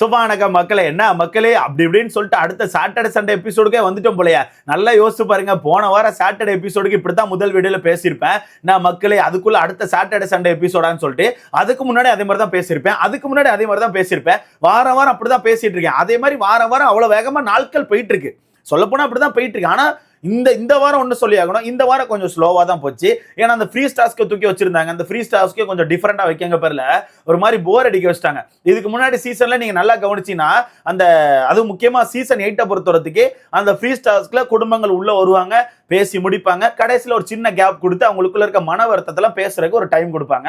சுபானக மக்களே என்ன மக்களே? அப்படி இப்படின்னு சொல்லிட்டு அடுத்த சாட்டர்டே சண்டே எபிசோடுக்கே வந்துட்டோம் போலையா. நல்லா யோசிச்சு பாருங்க. போன வாரம் சாட்டர்டே எபிசோடுக்கு இப்படி தான் முதல் வீடியோல பேசியிருப்பேன். நான் மக்களே அதுக்குள்ள அடுத்த சாட்டர்டே சண்டே எபிசோடான்னு சொல்லிட்டு அதுக்கு முன்னாடி அதே மாதிரி தான் பேசியிருப்பேன். அதுக்கு முன்னாடி அதே மாதிரி தான் பேசியிருப்பேன். வாரம் வாரம் அப்படி தான் பேசிட்டு இருக்கேன். அதே மாதிரி வாரம் வாரம் அவ்வளோ வேகமா நாட்கள் போயிட்டு இருக்கு. சொல்லப்போனால் அப்படி தான் போயிட்டு இருக்கு. ஆனால் இந்த இந்த வாரம் ஒன்று சொல்லி ஆகணும். இந்த வாரம் கொஞ்சம் ஸ்லோவாக தான் போச்சு. ஏன்னா அந்த ஃப்ரீ ஸ்டாஸ்க்கு தூக்கி வச்சிருந்தாங்க. அந்த ஃப்ரீ ஸ்டாஸ்க்கே கொஞ்சம் டிஃப்ரெண்டாக வைக்கங்க பேரில் ஒரு மாதிரி போர் அடிக்க வச்சிட்டாங்க. இதுக்கு முன்னாடி சீசனில் நீங்கள் நல்லா கவனிச்சிங்கன்னா அந்த அது முக்கியமாக சீசன் எயிட்டை பொறுத்தவரத்துக்கு அந்த ஃப்ரீ ஸ்டாஸ்க்கில் குடும்பங்கள் உள்ளே வருவாங்க. பேசி முடிப்பாங்க. கடைசியில் ஒரு சின்ன கேப் கொடுத்து அவங்களுக்குள்ள இருக்க மன வருத்தத்தெல்லாம் பேசுறதுக்கு ஒரு டைம் கொடுப்பாங்க.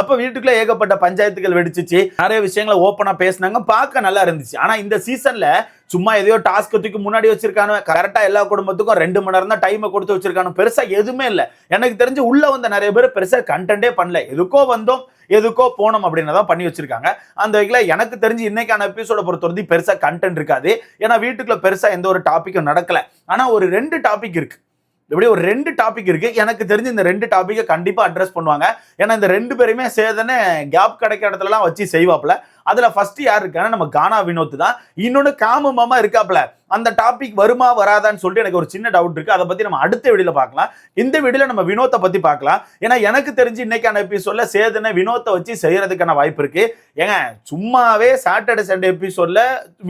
அப்போ வீட்டுக்குள்ள ஏகப்பட்ட பஞ்சாயத்துகள் வெடிச்சிச்சு. நிறைய விஷயங்களை ஓப்பனாக பேசினாங்க. பார்க்க நல்லா இருந்துச்சு. ஆனால் இந்த சீசனில் சும்மா எதையோ டாஸ்க் தூக்கி முன்னாடி வச்சிருக்கானு கரெக்டாக எல்லா குடும்பத்துக்கும் ரெண்டு மணி நேரம் தான் டைமை கொடுத்து வச்சிருக்கானு பெருசாக எதுவுமே இல்லை. எனக்கு தெரிஞ்சு உள்ளே வந்த நிறைய பேர் பெருசாக கண்டென்ட்டே பண்ணல. எதுக்கோ வந்தோம் எதுக்கோ போனோம் அப்படின்னு தான் பண்ணி வச்சிருக்காங்க. அந்த வகையில் எனக்கு தெரிஞ்சு இன்னைக்கான எபிசோட பொறுத்தவரைக்கும் பெருசாக கண்டென்ட் இருக்காது. ஏன்னா வீட்டுக்குள்ள பெருசாக எந்த ஒரு டாப்பிக்கும் நடக்கல. ஆனால் ஒரு ரெண்டு டாபிக் இருக்குது இப்படி ஒரு ரெண்டு டாபிக் இருக்கு. எனக்கு தெரிஞ்சு இந்த ரெண்டு டாப்பிக்கை கண்டிப்பா அட்ரஸ் பண்ணுவாங்க. ஏன்னா இந்த ரெண்டு பேருமே சேதனை கேப் கிடைக்கிற இடத்துலலாம் வச்சு செய்வாப்ல அதுல ஃபர்ஸ்ட் யார் இருக்காங்கன்னா நம்ம கானா வினோத் தான். இன்னொன்று காமு மாமா இருக்காப்ல அந்த டாபிக் வருமா வராதான்னு சொல்லிட்டு எனக்கு ஒரு சின்ன டவுட் இருக்கு. அதை பத்தி நம்ம அடுத்த வீடியோல பார்க்கலாம். இந்த வீடியோல நம்ம வினோத்தை பத்தி பார்க்கலாம். ஏன்னா எனக்கு தெரிஞ்சு இன்னைக்கான எபிசோட்ல சேதனை வினோத்தை வச்சு செய்யறதுக்கான வாய்ப்பு இருக்கு. ஏங்க சும்மாவே சாட்டர்டே சண்டே எபிசோட்ல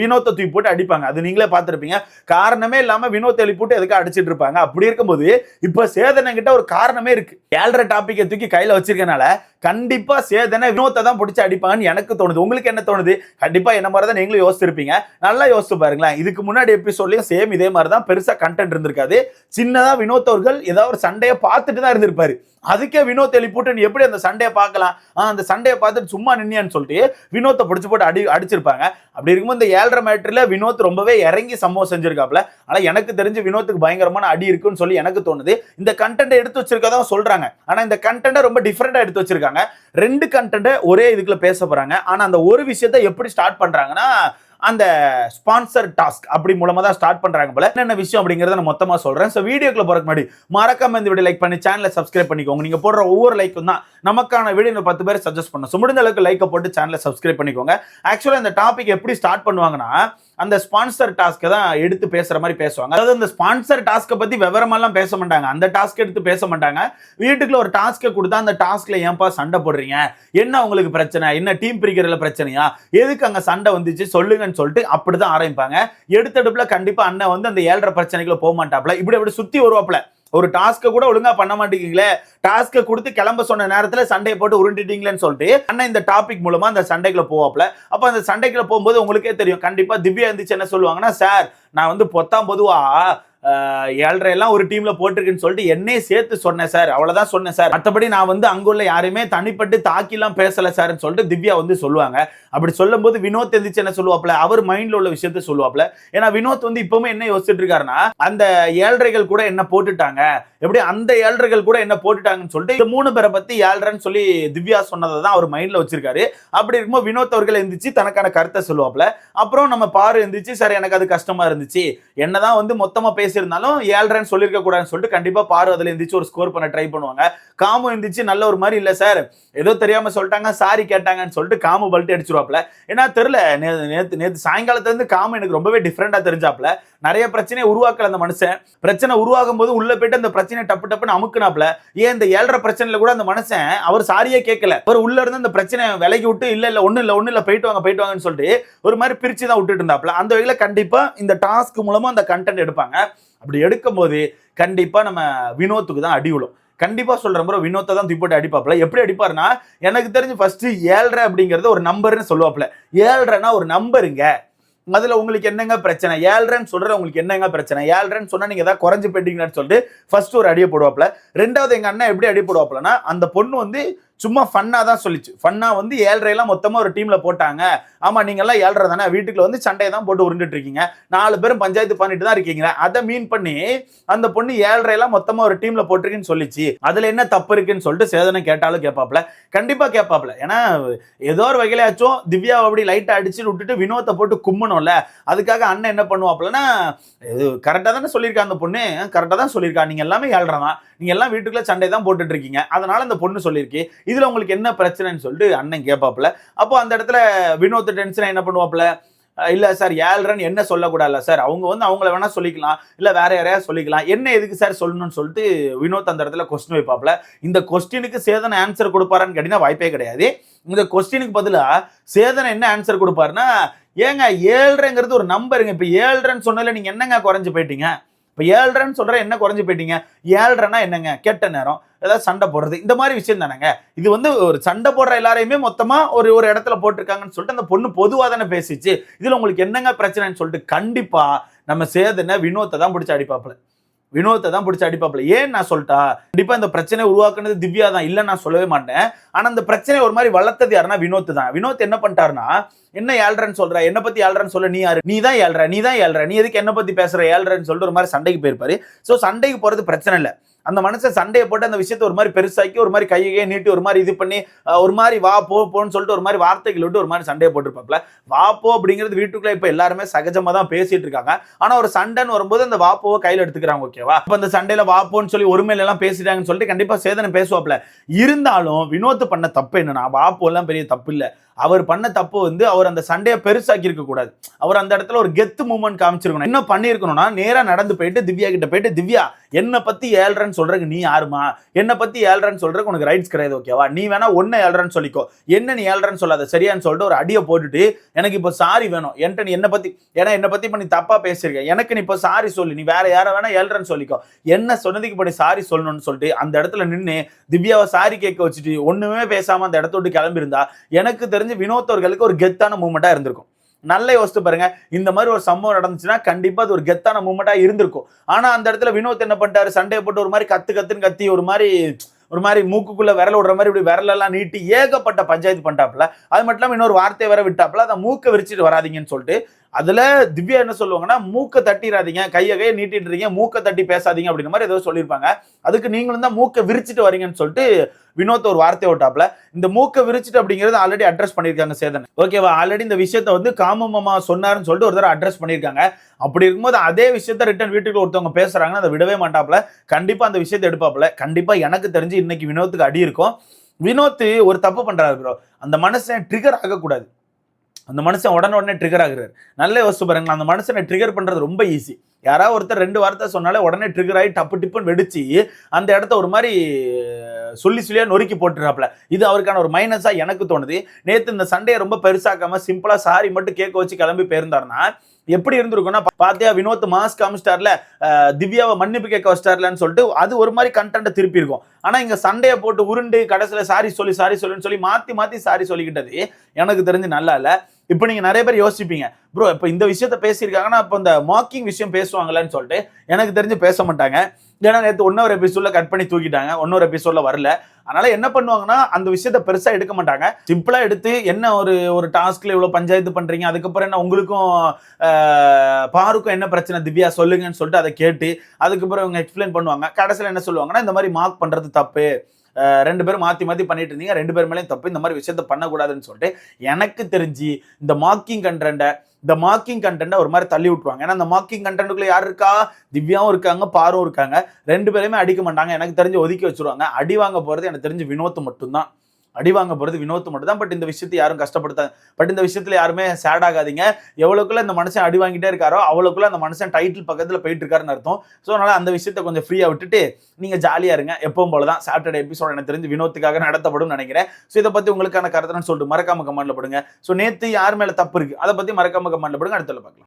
வினோத்தை தூக்கி போட்டு அடிப்பாங்க. அது நீங்களே பார்த்துருப்பீங்க. காரணமே இல்லாம வினோத் எழுப்பி போட்டு எதுக்காக அடிச்சிட்டு இருப்பாங்க. அப்படி இருக்கும்போது இப்ப சேதனை கிட்ட ஒரு காரணமே இருக்கு. ஏழரை டாபிக்கை தூக்கி கையில வச்சிருக்கனால கண்டிப்பா சேதனை வினோத்தை தான் பிடிச்சி அடிப்பாங்கன்னு எனக்கு தோணுது. உங்களுக்கு என்ன தோணுது? கண்டிப்பா என்ன மாதிரி தான் நீங்களும் யோசிச்சிருப்பீங்க. நல்லா யோசிச்சு பாருங்களேன். இதுக்கு முன்னாடி எபிசோட்லயும் சேம் இதே மாதிரி தான் பெருசா கண்டென்ட் இருந்திருக்காது. சின்னதா வினோத் அவர்கள் ஏதாவது ஒரு சண்டையை பார்த்துட்டு தான் இருந்திருப்பாரு. அதுக்கே வினோத் எழுப்பிட்டு நீ எப்படி அந்த சண்டையை பார்க்கலாம்? அந்த சண்டையை பார்த்துட்டு சும்மா நின்னியான்னு சொல்லிட்டு வினோத்தை பிடிச்சி போட்டு அடி அடிச்சிருப்பாங்க. அப்படி இருக்கும்போது இந்த ஏழரை மேட்டர்ல வினோத் ரொம்பவே இறங்கி சம்பவம் செஞ்சிருக்காப்ல ஆனா எனக்கு தெரிஞ்சு வினோத்துக்கு பயங்கரமான அடி இருக்குன்னு சொல்லி எனக்கு தோணுது. இந்த கண்டென்ட் எடுத்து வச்சிருக்கதான் சொல்றாங்க. ஆனா இந்த கண்டென்ட்டை ரொம்ப டிஃப்ரெண்டா எடுத்து வச்சிருக்காங்க. ரெண்டு கண்டென்ட்டை ஒரே இதுக்குள்ள பேச போறாங்க. ஆனா அந்த ஒரு விஷயத்தை எப்படி ஸ்டார்ட் பண்றாங்கன்னா அந்த ஸ்பான்சர் டாஸ்க் அப்படி மூலமா தான் ஸ்டார்ட் பண்றாங்க போல. என்னென்ன விஷயம் அப்படிங்கறத நான் மொத்தமா சொல்றேன். ஸோ வீடியோக்குள்ள போறதுக்கு முன்னாடி மறக்காம இந்த வீடியோ லைக் பண்ணி சேனலை சப்ஸ்கிரைப் பண்ணிக்கோங்க. நீங்க போடுற ஒவ்வொரு லைக்கும் தான் நமக்கான வீடியோ பத்து பேர் சஜஸ்ட் பண்ணும் ஸோ முடிந்த அளவுக்கு லைக்கை போட்டு சேனலை சப்ஸ்கிரைப் பண்ணிக்கோங்க. ஆக்சுவலாக இந்த டாபிக் எப்படி ஸ்டார்ட் பண்ணுவாங்கன்னா அந்த ஸ்பான்சர் டாஸ்க்கை தான் எடுத்து பேசுகிற மாதிரி பேசுவாங்க. அதாவது அந்த ஸ்பான்சர் டாஸ்க்கை பற்றி விவரமெல்லாம் பேச மாட்டாங்க. அந்த டாஸ்க் எடுத்து பேச மாட்டாங்க. வீட்டுக்குள்ள ஒரு டாஸ்க்கை கொடுத்தா அந்த டாஸ்க்கில் ஏன்பா சண்டை போடுறீங்க? என்ன உங்களுக்கு பிரச்சனை? என்ன டீம் பிரிக்கிறதுல பிரச்சனையா? எதுக்கு அங்கே சண்டை வந்துச்சு? சொல்லுங்கன்னு சொல்லிட்டு அப்படி தான் ஆரம்பிப்பாங்க. எடுத்தடுப்பில் கண்டிப்பாக அண்ணன் வந்து அந்த ஏழரை பிரச்சனைக்குள்ள போக மாட்டாப்புல. இப்படி அப்படி சுற்றி வருவாப்ல ஒரு டாஸ்க்கை கூட ஒழுங்கா பண்ண மாட்டேங்கிறீங்களே டாஸ்க்கை கொடுத்து கிளம்ப சொன்ன நேரத்தில் சண்டையை போட்டு உருண்டிட்டீங்களேன்னு சொல்லிட்டு அண்ணன் இந்த டாபிக் மூலமா அந்த சண்டைக்குள்ள போவாப்ல அப்போ அந்த சண்டைக்குள்ள போகும்போது உங்களுக்கே தெரியும். கண்டிப்பா திவ்யா இருந்துச்சு என்ன சொல்லுவாங்கன்னா சார் நான் வந்து பொத்தாம் பொதுவா ஏழரை எல்லாம் ஒரு டீம்ல போட்டிருக்குன்னு சொல்லிட்டு என்னே சேர்த்து சொன்னேன் சார். அவ்வளவுதான் சொன்னேன் சார். மற்றபடி நான் வந்து அங்குள்ள யாரையுமே தனிப்பட்டு தாக்கிலாம் பேசல சார்னு சொல்லிட்டு திவ்யா வந்து சொல்லுவாங்க. அப்படி சொல்லும்போது வினோத் எந்திரிச்சு என்ன சொல்லுவாப்ல அவர் மைண்ட்ல உள்ள விஷயத்த சொல்லுவாப்ல ஏன்னா வினோத் வந்து இப்பவுமே என்ன யோசிச்சுட்டு இருக்காருன்னா அந்த ஏழரைகள் கூட என்ன போட்டுட்டாங்க. எப்படி அந்த ஏழரைகள் கூட என்ன போட்டுட்டாங்கன்னு சொல்லிட்டு இந்த மூணு பேரை பத்தி ஏழரைன்னு சொல்லி திவ்யா சொன்னதை தான் அவர் மைண்ட்ல வச்சிருக்காரு. அப்படி இருக்கும்போது வினோத் அவர்கள் எந்திரிச்சு தனக்கான கருத்தை சொல்லுவாப்ல அப்புறம் நம்ம பாரு எந்திரிச்சு சார் எனக்கு அது கஷ்டமா இருந்துச்சு. என்னதான் வந்து மொத்தமா பேசியிருந்தாலும் ஏழ்ரன் சொல்லியிருக்க கூடாதுன்னு சொல்லிட்டு கண்டிப்பா பாரு அதுல எந்திரிச்சு ஒரு ஸ்கோர் பண்ண ட்ரை பண்ணுவாங்க. காமு எந்திரிச்சு நல்ல ஒரு மாதிரி இல்ல சார் ஏதோ தெரியாம சொல்லிட்டாங்க சாரி கேட்டாங்கன்னு சொல்லிட்டு காமு பல்ட்டு அடிச்சிருவாப்ல ஏன்னா தெரியல நே- நேத்து நேத்து சாயங்காலத்துல இருந்து காமு எனக்கு ரொம்பவே டிஃப்ரெண்டா தெரிஞ்சாப்ல நிறைய பிரச்சனையை உருவாக்கல அந்த மனுஷன். பிரச்சனை உருவாகும் போது உள்ள போயிட்டு அந்த பிரச்சனை டப்பு டப்புன்னு அமுக்குனாப்ல ஏன் இந்த ஏழரை பிரச்சனையில கூட அந்த மனுஷன் அவர் சாரியே கேட்கல அவர் உள்ள இருந்து அந்த பிரச்சனை விலகி விட்டு இல்ல இல்ல ஒண்ணு இல்ல ஒண்ணு இல்ல போயிட்டு வாங்க போயிட்டு வாங்கன்னு சொல்லிட்டு ஒரு மாதிரி பிரிச்சு தான் விட்டுட்டு இருந்தாப்ல அந்த வகையில கண்டிப்பா இந்த டாஸ்க் மூலமா அந்த கண்டென்ட் எடுப்பாங்க. அப்படி எடுக்கும்போது கண்டிப்பாக நம்ம வினோத்துக்கு தான் அடி விழும். கண்டிப்பாக சொல்கிற ப்ரோ வினோத்தை தான் தூக்கி போட்டு அடிப்பாப்ல எப்படி அடிப்பாருன்னா எனக்கு தெரிஞ்சு ஃபஸ்ட்டு ஏழ்ரை அப்படிங்கிறது ஒரு நம்பர்னு சொல்லுவாப்ல ஏழ்ரைனா ஒரு நம்பருங்க. அதில் உங்களுக்கு என்னங்க பிரச்சனை? ஏழ்ரைன்னு சொல்கிற உங்களுக்கு என்னங்க பிரச்சனை? ஏழ்ரைன்னு சொன்னால் நீங்கள் ஏதாவது குறைஞ்சு போயிட்டீங்கன்னு சொல்லிட்டு ஃபர்ஸ்ட் ஒரு அடியை போடுவாப்ல ரெண்டாவது எங்கள் அண்ணன் எப்படி அடி போடுவாப்லன்னா அந்த பொண்ணு வந்து சும்மா ஃபன்னாக தான் சொல்லிச்சு. ஃபன்னாக வந்து ஏழ்ரையெல்லாம் மொத்தமாக ஒரு டீமில் போட்டாங்க. ஆமாம் நீங்கள்லாம் ஏழ்ரை தானே? வீட்டுக்குள்ள வந்து சண்டையை தான் போட்டு உருண்டுட்டு இருக்கீங்க. நாலு பேரும் பஞ்சாயத்து பண்ணிட்டு தான் இருக்கீங்க. அதை மீன் பண்ணி அந்த பொண்ணு ஏழ்ரையெல்லாம் மொத்தமாக ஒரு டீமில் போட்டிருக்குன்னு சொல்லிச்சு. அதில் என்ன தப்பு இருக்குன்னு சொல்லிட்டு சேதனை கேட்டாலும் கேட்பாப்ல கண்டிப்பாக கேட்பாப்ல ஏன்னா ஏதோ ஒரு வகையிலாச்சும் திவ்யா அப்படி லைட்டை அடிச்சு விட்டுட்டு வினோத்தை போட்டு கும்மணும்ல அதுக்காக அண்ணன் என்ன பண்ணுவாப்லன்னா இது கரெக்டாக தானே சொல்லியிருக்கா அந்த பொண்ணு? கரெக்டாக தான் சொல்லியிருக்கா. நீங்கள் எல்லாமே ஏழ்ரை தான். நீங்கள் எல்லாம் வீட்டுக்குள்ளே சண்டை தான் போட்டுட்டு இருக்கீங்க. அதனால அந்த பொண்ணு சொல்லியிருக்கு. இதில் உங்களுக்கு என்ன பிரச்சனைன்னு சொல்லிட்டு அண்ணன் கேட்பாப்புல. அப்போ அந்த இடத்துல வினோத் டென்ஷன் என்ன பண்ணுவாப்புல? இல்லை சார் ஏழ்ரன் என்ன சொல்லக்கூடாதுல்ல சார்? அவங்க வந்து அவங்கள வேணால் சொல்லிக்கலாம். இல்லை வேற யாரையா சொல்லிக்கலாம். என்ன எதுக்கு சார் சொல்லணும்னு சொல்லிட்டு வினோத் அந்த இடத்துல கொஸ்டின் வைப்பாப்ல இந்த கொஸ்டினுக்கு சேதனை ஆன்சர் கொடுப்பாரான்னு கேட்டீங்கன்னா வாய்ப்பே கிடையாது. இந்த கொஸ்டினுக்கு பதிலாக சேதனை என்ன ஆன்சர் கொடுப்பாருன்னா ஏங்க ஏழ்ரைங்கிறது ஒரு நம்பருங்க இப்போ ஏழ்ரைன்னு சொன்னதில் நீங்கள் என்னங்க குறைஞ்சு போயிட்டீங்க? இப்போ ஏழ்ரைன்னு சொல்கிற என்ன குறைஞ்சு போயிட்டீங்க? ஏழ்ரைன்னா என்னங்க? கெட்ட நேரம். ஏதாவது சண்டை போடுறது. இந்த மாதிரி விஷயம் தானேங்க. இது வந்து ஒரு சண்டை போடுற எல்லாரையுமே மொத்தமா ஒரு ஒரு இடத்துல போட்டிருக்காங்கன்னு சொல்லிட்டு அந்த பொண்ணு பொதுவாக தானே பேசிச்சு. இதுல உங்களுக்கு என்னங்க பிரச்சனைன்னு சொல்லிட்டு கண்டிப்பா நம்ம சேதனை வினோத்தை தான் பிடிச்சி அடிப்பாப்புல. வினோத்தை தான் பிடிச்சி அடிப்பாப்புல. ஏன் நான் சொல்லிட்டா கண்டிப்பா இந்த பிரச்சனை உருவாக்குனது திவ்யா தான். இல்லை நான் சொல்லவே மாட்டேன். ஆனா அந்த பிரச்சனை ஒரு மாதிரி வளர்த்தது யாருன்னா வினோத் தான். வினோத் என்ன பண்ணிட்டாருன்னா என்ன ஏழ்றன்னு சொல்ற? என்ன பத்தி ஏழ்றன்னு சொல்ல நீ யாரு? நீ தான் ஏழ்ற நீ தான் ஏழ்ற. நீ எதுக்கு என்ன பத்தி பேசுற? ஏழ்றன்னு சொல்லிட்டு ஒரு மாதிரி சண்டைக்கு போயிருப்பாரு. சோ சண்டைக்கு போறது பிரச்சனை இல்லை. அந்த மனுஷன் சண்டையை போட்டு அந்த விஷயத்தை ஒரு மாதிரி பெருசாக்கி ஒரு மாதிரி கையை நீட்டி ஒரு மாதிரி இது பண்ணி ஒரு மாதிரி வா போ போன்னு சொல்லிட்டு ஒரு மாதிரி வார்த்தைகள் விட்டு ஒரு மாதிரி சண்டையை போட்டுருப்பாப்ல வா போ அப்படிங்கிறது வீட்டுக்குள்ள இப்ப எல்லாருமே சகஜமா தான் பேசிட்டு இருக்காங்க. ஆனா ஒரு சண்டைன்னு வரும்போது அந்த வாப்போவை கையில எடுத்துக்கிறாங்க ஓகேவா இப்ப அந்த சண்டையில வாப்போன்னு சொல்லி ஒருமையில எல்லாம் பேசிட்டாங்கன்னு சொல்லிட்டு கண்டிப்பா சேதனை பேசுவாப்ல இருந்தாலும் வினோத் பண்ண தப்பு என்னன்னா வாப்போ எல்லாம் பெரிய தப்பு இல்லை. அவர் பண்ண தப்பு வந்து அவர் அந்த சண்டையை பெருசாக்கி இருக்க கூடாது. அவர் அந்த இடத்துல ஒரு கெத்து மூமெண்ட் காமிச்சிருக்கணும். என்ன பண்ணியிருக்கணும்னா நேரா நடந்து போயிட்டு திவ்யா கிட்ட போயிட்டு திவ்யா என்னை பத்தி ஏழ்ரன் சொல்றதுக்கு நீ யாருமா? என்னை பத்தி ஏழ்ரன் சொல்றதுக்கு உனக்கு ரைட்ஸ் கிடையாது ஓகேவா நீ வேணா ஒன்னு ஏழ்ரன் சொல்லிக்கோ. என்ன நீ ஏழ்ரன் சொல்லாத சரியான்னு சொல்லிட்டு ஒரு அடியை போட்டுட்டு எனக்கு இப்போ சாரி வேணும். என்கிட்ட நீ என்ன பத்தி ஏன்னா என்னை பத்தி இப்போ நீ தப்பா பேசியிருக்க. எனக்கு நீ இப்போ சாரி சொல்லு. நீ வேற யாரை வேணா ஏழ்ரன் சொல்லிக்கோ. என்ன சொன்னதுக்கு இப்படி சாரி சொல்லணும்னு சொல்லிட்டு அந்த இடத்துல நின்று திவ்யாவை சாரி கேட்க வச்சுட்டு ஒண்ணுமே பேசாம அந்த இடத்த விட்டு கிளம்பியிருந்தா எனக்கு தெரிஞ்சு வினோத்தவர்களுக்கு ஒரு கெத்தான மூமெண்டா இருந்திருக்கும். நல்லா யோசித்து பாருங்க. இந்த மாதிரி ஒரு சம்பவம் நடந்துச்சுன்னா கண்டிப்பா அது ஒரு கெத்தான மூமெண்ட்டாக இருந்திருக்கும். ஆனா அந்த இடத்துல வினோத் என்ன பண்ணிட்டாரு? சண்டையை போட்டு ஒரு மாதிரி கத்து கத்துன்னு கத்தி ஒரு மாதிரி ஒரு மாதிரி மூக்குக்குள்ள விரல் விடுற மாதிரி இப்படி விரலெல்லாம் நீட்டி ஏகப்பட்ட பஞ்சாயத்து பண்ணிட்டாப்புல. அது மட்டும் இல்லாமல் இன்னொரு வார்த்தையை வர விட்டாப்புல. அதை மூக்கை விரிச்சிட்டு வராதீங்கன்னு சொல்லிட்டு அதுல திவ்யா என்ன சொல்லுவாங்கன்னா மூக்கை தட்டிடாதீங்க கையை கையை நீட்டிட்டு இருக்கீங்க மூக்கை தட்டி பேசாதீங்க அப்படின்ற மாதிரி ஏதோ சொல்லியிருப்பாங்க. அதுக்கு நீங்களும் தான் மூக்கை விரிச்சிட்டு வரீங்கன்னு சொல்லிட்டு வினோத் ஒரு வார்த்தை விட்டாப்ல இந்த மூக்கை விரிச்சிட்டு அப்படிங்கிறது ஆல்ரெடி அட்ரஸ் பண்ணியிருக்காங்க சேதன். ஓகேவா ஆல்ரெடி இந்த விஷயத்த வந்து காமமாமா சொன்னாருன்னு சொல்லிட்டு ஒரு தடவை அட்ரஸ் பண்ணியிருக்காங்க. அப்படி இருக்கும்போது அதே விஷயத்த ரிட்டன் வீட்டுக்கு ஒருத்தவங்க பேசுறாங்கன்னா அதை விடவே மாட்டாப்ல கண்டிப்பா அந்த விஷயத்தை எடுப்பாப்ல கண்டிப்பா எனக்கு தெரிஞ்சு இன்னைக்கு வினோத்துக்கு அடி இருக்கும். வினோத் ஒரு தப்பு பண்றாரு ப்ரோ அந்த மனசை ட்ரிகர் ஆகக்கூடாது. அந்த மனுஷன் உடனே உடனே ட்ரிகர் ஆகுறாரு. நல்ல யோசிச்சு பாருங்களேன் அந்த மனுஷனை ட்ரிகர் பண்ணுறது ரொம்ப ஈஸி யாராவது ஒருத்தர் ரெண்டு வார்த்தை சொன்னாலே உடனே ட்ரிகர் ஆகி டப்பு டிப்புன்னு வெடிச்சு அந்த இடத்த ஒரு மாதிரி சொல்லி சொல்லியா நொறுக்கி போட்டுறாப்ல இது அவருக்கான ஒரு மைனஸாக எனக்கு தோணுது. நேற்று இந்த சண்டையை ரொம்ப பெருசாக்காம சிம்பிளாக சாரி மட்டும் கேட்க வச்சு கிளம்பி போயிருந்தாருன்னா எப்படி இருந்திருக்கும்னா பார்த்தியா பாத்தியா வினோத் மாஸ் காமிச்சிட்டார்ல திவ்யாவை மன்னிப்பு கேட்க வச்சிட்டார்லன்னு சொல்லிட்டு அது ஒரு மாதிரி கண்டென்ட்டை திருப்பி இருக்கும். இங்கே சண்டையை போட்டு உருண்டு கடைசியில் சாரி சொல்லி சாரி சொல்லுன்னு சொல்லி மாற்றி மாற்றி சாரி சொல்லிக்கிட்டது எனக்கு தெரிஞ்சு நல்லா இல்லை. இப்போ நீங்கள் நிறைய பேர் யோசிப்பீங்க ப்ரோ இப்போ இந்த விஷயத்த பேசியிருக்காங்கன்னா அப்போ இந்த மாக்கிங் விஷயம் பேசுவாங்களான்னு சொல்லிட்டு எனக்கு தெரிஞ்சு பேச மாட்டாங்க. ஏன்னா நேற்று ஒன்னொரு எபிசோடில் கட் பண்ணி தூக்கிட்டாங்க. ஒன்னொரு எபிசோடில் வரல. அதனால் என்ன பண்ணுவாங்கன்னா அந்த விஷயத்த பெருசாக எடுக்க மாட்டாங்க. சிம்பிளாக எடுத்து என்ன ஒரு ஒரு டாஸ்கில் இவ்வளோ பஞ்சாயத்து பண்ணுறீங்க அதுக்கப்புறம் என்ன உங்களுக்கும் பாருக்கும் என்ன பிரச்சனை? திவ்யா சொல்லுங்கன்னு சொல்லிட்டு அதை கேட்டு அதுக்கப்புறம் இவங்க எக்ஸ்பிளைன் பண்ணுவாங்க. கடைசியில் என்ன சொல்லுவாங்கன்னா இந்த மாதிரி மார்க் பண்ணுறது தப்பு. ரெண்டு பேரும் மாற்றி மாற்றி பண்ணிட்டு இருந்தீங்க. ரெண்டு பேர் மேலேயும் தப்பு. இந்த மாதிரி விஷயத்த பண்ணக்கூடாதுன்னு சொல்லிட்டு எனக்கு தெரிஞ்சு இந்த மார்க்கிங் கண்டென்ட்டை இந்த மார்க்கிங் கண்டென்ட்டை ஒரு மாதிரி தள்ளி விட்டுருவாங்க. ஏன்னா அந்த மார்க்கிங் கண்டென்ட்டுக்குள்ளே யார் இருக்கா? திவ்யாவும் இருக்காங்க பாரும் இருக்காங்க. ரெண்டு பேருமே அடிக்க மாட்டாங்க. எனக்கு தெரிஞ்சு ஒதுக்கி வச்சிருவாங்க. அடி வாங்க போகிறது எனக்கு தெரிஞ்சு வினோத் மட்டும்தான். அடி வாங்க போகிறது வினோத் மட்டும் தான் பட் இந்த விஷயத்தை யாரும் கஷ்டப்படுத்த பட் இந்த விஷயத்தில் யாருமே சேட் ஆகாதீங்க. எவ்வளோக்குள்ள இந்த மனுஷன் அடி வாங்கிட்டே இருக்காரோ அவ்வளோக்குள்ள அந்த மனுஷன் டைட்டில் பக்கத்தில் போயிட்டு இருக்காருன்னு அர்த்தம். ஸோ அதனால் அந்த விஷயத்தை கொஞ்சம் ஃப்ரீயாக விட்டுட்டு நீங்கள் ஜாலியாக இருங்க. எப்பவும் போல தான் சாட்டர்டே எபிசோட் எனக்கு தெரிஞ்சு வினோத்துக்காக நடத்தப்படும் நினைக்கிறேன். ஸோ இதை பற்றி உங்களுக்கான கருத்துன்னு சொல்லிட்டு மறக்காம கமெண்ட்ல போடுங்க. ஸோ நேற்று யார் மேலே தப்பு இருக்குது அதை பற்றி மறக்காம கமெண்ட்ல போடுங்க. அடுத்தல பார்க்கலாம்.